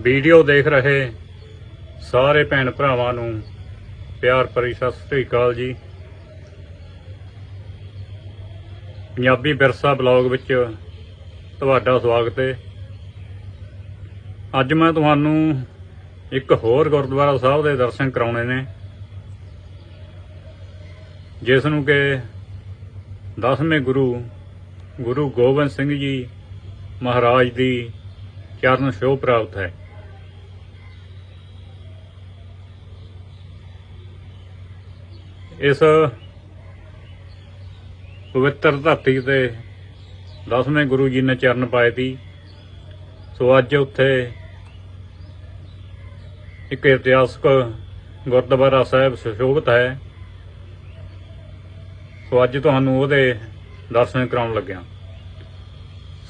Video ਦੇਖ ਰਹੇ ਸਾਰੇ ਭੈਣ ਭਰਾਵਾਂ ਨੂੰ ਪਿਆਰ ਭਰੀ ਸਤਿ ਸ੍ਰੀ ਅਕਾਲ ਜੀ। ਪੰਜਾਬੀ ਵਿਰਸਾ ਬਲੌਗ ਵਿੱਚ ਤੁਹਾਡਾ ਸਵਾਗਤ ਹੈ। ਅੱਜ ਮੈਂ ਤੁਹਾਨੂੰ ਇੱਕ ਹੋਰ ਗੁਰਦੁਆਰਾ ਸਾਹਿਬ ਦੇ ਦਰਸ਼ਨ ਕਰਾਉਣੇ ਨੇ, ਜਿਸ ਨੂੰ ਕਿ ਦਸਵੇਂ ਗੁਰੂ ਗੁਰੂ ਗੋਬਿੰਦ ਸਿੰਘ ਜੀ ਮਹਾਰਾਜ ਦੀ ਚਰਨ ਛੋਹ ਪ੍ਰਾਪਤ ਹੈ। ਇਸ ਪਵਿੱਤਰ ਧਰਤੀ ਤੇ ਦਸਵੇਂ ਗੁਰੂ ਜੀ ਨੇ ਚਰਨ ਪਾਏ ਸੀ। ਸੋ ਅੱਜ ਉੱਥੇ ਇੱਕ ਇਤਿਹਾਸਕ ਗੁਰਦੁਆਰਾ ਸਾਹਿਬ ਸੁਸ਼ੋਭਿਤ ਹੈ। ਸੋ ਅੱਜ ਤੁਹਾਨੂੰ ਉਹਦੇ ਦਰਸ਼ਨ ਕਰਾਉਣ ਲੱਗਿਆ।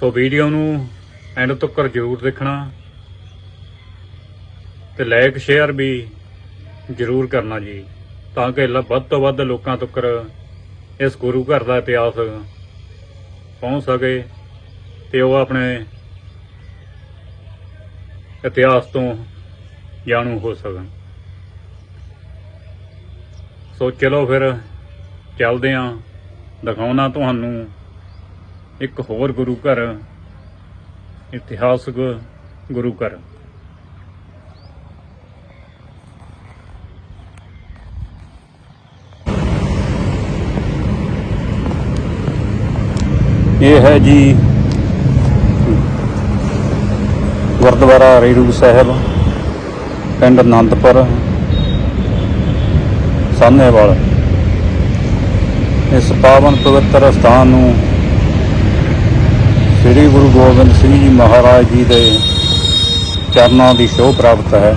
ਸੋ ਵੀਡੀਓ ਨੂੰ ਐਂਡ ਤੱਕ ਜ਼ਰੂਰ ਦੇਖਣਾ ਤੇ ਲਾਈਕ ਸ਼ੇਅਰ ਵੀ ਜ਼ਰੂਰ ਕਰਨਾ ਜੀ। ਤਾਂ ਕਿ ਲ- ਵੱਧ ਤੋਂ ਵੱਧ ਲੋਕਾਂ ਤੱਕ ਇਸ ਗੁਰੂ ਘਰ ਦਾ ਇਤਿਹਾਸ ਪਹੁੰਚ ਸਕੇ ਤੇ ਉਹ ਆਪਣੇ ਇਤਿਹਾਸ ਤੋਂ ਜਾਣੂ ਹੋ ਸਕਣ। ਸੋ ਚਲੋ ਫਿਰ ਚੱਲਦੇ ਆਂ। ਦਿਖਾਉਣਾ ਤੁਹਾਨੂੰ ਇੱਕ ਹੋਰ ਗੁਰੂ ਘਰ, ਇਤਿਹਾਸਕ ਗੁਰੂ ਘਰ। ਇਹ ਹੈ ਜੀ ਗੁਰਦੁਆਰਾ ਰੇਰੂ ਸਾਹਿਬ, ਪਿੰਡ ਅਨੰਦਪੁਰ, ਸਾਹਨੇਵਾਲ। ਇਸ ਪਾਵਨ ਪਵਿੱਤਰ ਸਥਾਨ ਨੂੰ ਸ੍ਰੀ ਗੁਰੂ ਗੋਬਿੰਦ ਸਿੰਘ ਜੀ ਮਹਾਰਾਜ ਜੀ ਦੇ ਚਰਨਾਂ ਦੀ ਸ਼ੋਭ ਪ੍ਰਾਪਤ ਹੈ।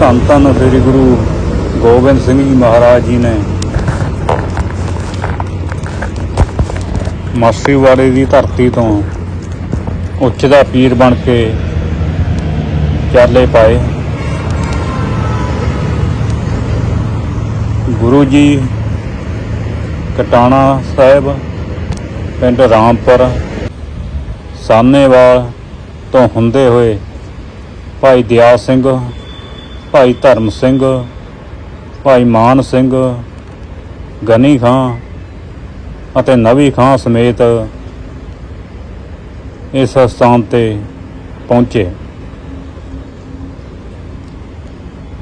ਧੰਨ ਧੰਨ ਸ੍ਰੀ ਗੁਰੂ ਗੋਬਿੰਦ ਸਿੰਘ ਜੀ ਮਹਾਰਾਜ ਜੀ ਨੇ ਮਾਸੀਵਾੜੇ ਦੀ ਧਰਤੀ ਤੋਂ ਉੱਚ ਦਾ ਪੀਰ ਬਣ ਕੇ ਚਾਲੇ ਪਾਏ। ਗੁਰੂ ਜੀ ਕਟਾਣਾ ਸਾਹਿਬ, ਪਿੰਡ ਰਾਮਪੁਰ ਸਾਨੇਵਾਲ ਤੋਂ ਹੁੰਦੇ ਹੋਏ ਭਾਈ ਦਿਆ ਸਿੰਘ, ਭਾਈ ਧਰਮ ਸਿੰਘ, ਭਾਈ ਮਾਨ ਸਿੰਘ, ਗਨੀ ਖਾਂ ਅਤੇ ਨਵੀ ਖਾਂ ਸਮੇਤ ਇਸ ਸਥਾਨ ਤੇ ਪਹੁੰਚੇ।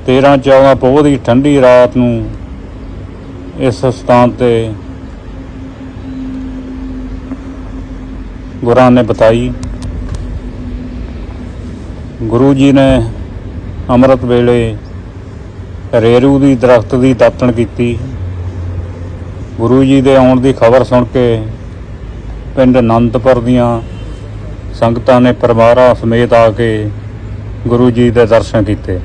13 14 ਪੋਹ ਦੀ ਠੰਡੀ ਰਾਤ ਨੂੰ ਇਸ ਸਥਾਨ ਤੇ ਗੁਰਾਂ ਨੇ ਬਤਾਈ। ਗੁਰੂ ਜੀ ਨੇ ਅੰਮ੍ਰਿਤ ਵੇਲੇ ਰੇਰੂ ਦੀ ਦਰਖਤ ਦੀ ਦਾਤਣ ਕੀਤੀ। ਗੁਰੂ ਜੀ ਦੇ ਆਉਣ ਦੀ ਖਬਰ ਸੁਣ ਕੇ ਪਿੰਡ ਅਨੰਦਪੁਰ ਦੀਆਂ ਸੰਗਤਾਂ ਨੇ ਪਰਿਵਾਰਾਂ ਸਮੇਤ ਆ ਕੇ ਗੁਰੂ ਜੀ ਦੇ ਦਰਸ਼ਨ ਕੀਤੇ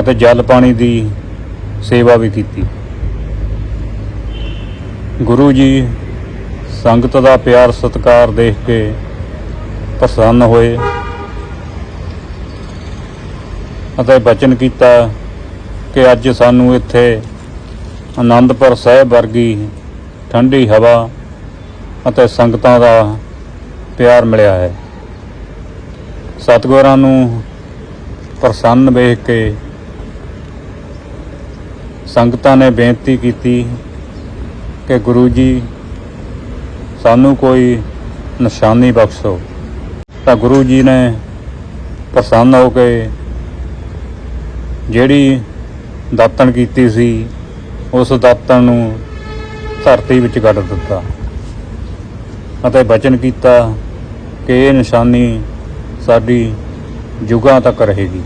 ਅਤੇ ਜਲ ਪਾਣੀ ਦੀ ਸੇਵਾ ਵੀ ਕੀਤੀ। ਗੁਰੂ ਜੀ ਸੰਗਤ ਦਾ ਪਿਆਰ ਸਤਿਕਾਰ ਦੇਖ ਕੇ ਪ੍ਰਸੰਨ ਹੋਏ ਅਤੇ ਬਚਨ ਕੀਤਾ ਕਿ ਅੱਜ ਸਾਨੂੰ ਇੱਥੇ ਆਨੰਦਪੁਰ ਸਾਹਿਬ ਵਰਗੀ ਠੰਡੀ ਹਵਾ ਅਤੇ ਸੰਗਤਾਂ ਦਾ ਪਿਆਰ ਮਿਲਿਆ ਹੈ। ਸਤਿਗੁਰਾਂ ਨੂੰ ਪ੍ਰਸੰਨ ਵੇਖ ਕੇ ਸੰਗਤਾਂ ਨੇ ਬੇਨਤੀ ਕੀਤੀ ਕਿ ਗੁਰੂ ਜੀ, ਸਾਨੂੰ ਕੋਈ ਨਿਸ਼ਾਨੀ ਬਖਸ਼ੋ। ਤਾਂ ਗੁਰੂ ਜੀ ਨੇ ਪ੍ਰਸੰਨ ਹੋ ਕੇ ਜਿਹੜੀ ਦਾਤਣ ਕੀਤੀ ਸੀ ਉਸ ਦਾਤਣ ਨੂੰ ਧਰਤੀ ਵਿੱਚ ਗੱਡ ਦਿੱਤਾ ਅਤੇ ਬਚਨ ਕੀਤਾ ਕਿ ਇਹ ਨਿਸ਼ਾਨੀ ਸਾਡੀ ਯੁਗਾਂ ਤੱਕ ਰਹੇਗੀ।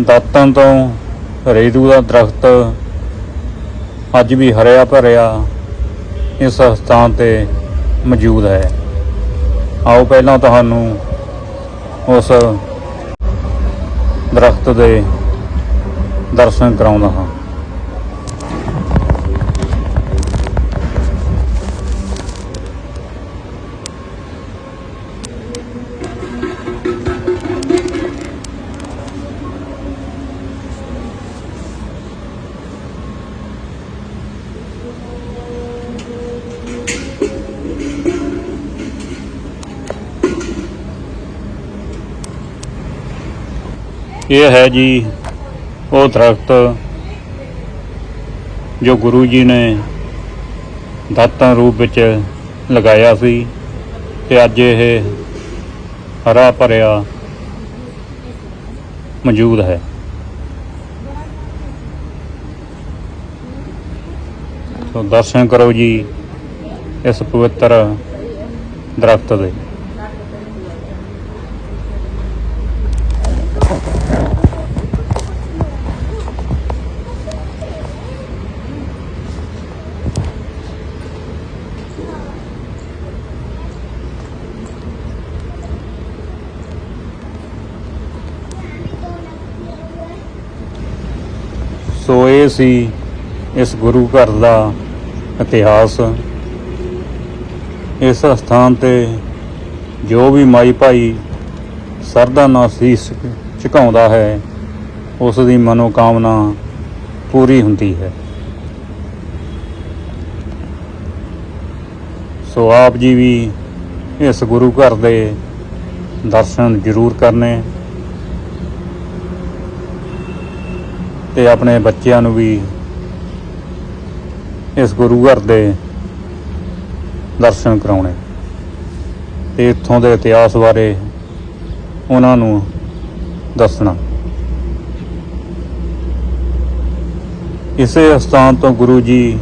ਦਾਤਣ ਤੋਂ ਰੇਦੂ ਦਾ ਦਰਖਤ ਅੱਜ ਵੀ ਹਰਿਆ ਭਰਿਆ ਇਸ ਸਥਾਨ ਤੇ ਮੌਜੂਦ ਹੈ। ਆਓ ਪਹਿਲਾਂ ਤੁਹਾਨੂੰ ਉਸ ਦਰਖਤ ਦੇ ਦਰਸ਼ਨ ਕਰਾਉਂਦਾ ਹਾਂ। ਇਹ ਹੈ ਜੀ ਉਹ ਦਰਖਤ ਜੋ ਗੁਰੂ ਜੀ ਨੇ ਦਾਤਾਂ ਰੂਪ ਵਿੱਚ ਲਗਾਇਆ ਸੀ ਤੇ ਅੱਜ ਇਹ ਹਰਾ ਭਰਿਆ ਮੌਜੂਦ ਹੈ। ਸੋ ਦਰਸ਼ਨ ਕਰੋ ਜੀ ਇਸ ਪਵਿੱਤਰ ਦਰਖਤ ਦੇ। ਸੋ ਇਹ ਸੀ ਇਸ ਗੁਰੂ ਘਰ ਦਾ ਇਤਿਹਾਸ। ਇਸ ਸਥਾਨ ਤੇ ਜੋ ਵੀ ਮਾਈ ਭਾਈ ਸਰਦਾ ਨਾਲ ਸੀਸ ਝੁਕਾਉਂਦਾ ਹੈ, ਉਸ ਦੀ ਮਨੋਕਾਮਨਾ ਪੂਰੀ ਹੁੰਦੀ ਹੈ। ਸੋ ਆਪ ਜੀ ਵੀ ਇਸ ਗੁਰੂ ਘਰ ਦੇ ਦਰਸ਼ਨ ਜ਼ਰੂਰ ਕਰਨੇ। ਤੇ ਆਪਣੇ ਬੱਚਿਆਂ ਨੂੰ ਵੀ ਇਸ ਗੁਰੂ ਘਰ ਦੇ ਦਰਸ਼ਨ ਕਰਾਉਣੇ। ਤੇ ਇੱਥੋਂ ਦੇ ਇਤਿਹਾਸ ਬਾਰੇ ਉਹਨਾਂ ਨੂੰ ਦੱਸਣਾ। ਇਸੇ ਸਥਾਨ ਤੋਂ ਗੁਰੂ ਜੀ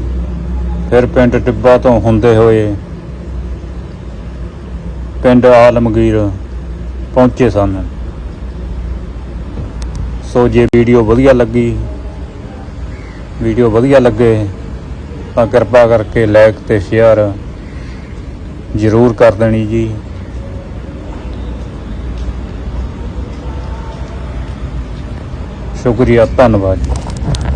ਫਿਰ ਪਿੰਡ ਟਿੱਬਾ ਤੋਂ ਹੁੰਦੇ ਹੋਏ ਪਿੰਡ ਆਲਮਗੀਰ ਪਹੁੰਚੇ ਸਨ। ਸੋ ਜੇ ਵੀਡੀਓ ਵਧੀਆ ਲੱਗੀ, ਵੀਡੀਓ ਵਧੀਆ ਲੱਗੇ, ਤਾਂ ਕਿਰਪਾ ਕਰਕੇ ਲਾਈਕ ਤੇ ਸ਼ੇਅਰ ਜ਼ਰੂਰ ਕਰ ਦੇਣੀ ਜੀ। ਸ਼ੁਕਰੀਆ, ਧੰਨਵਾਦ ਜੀ।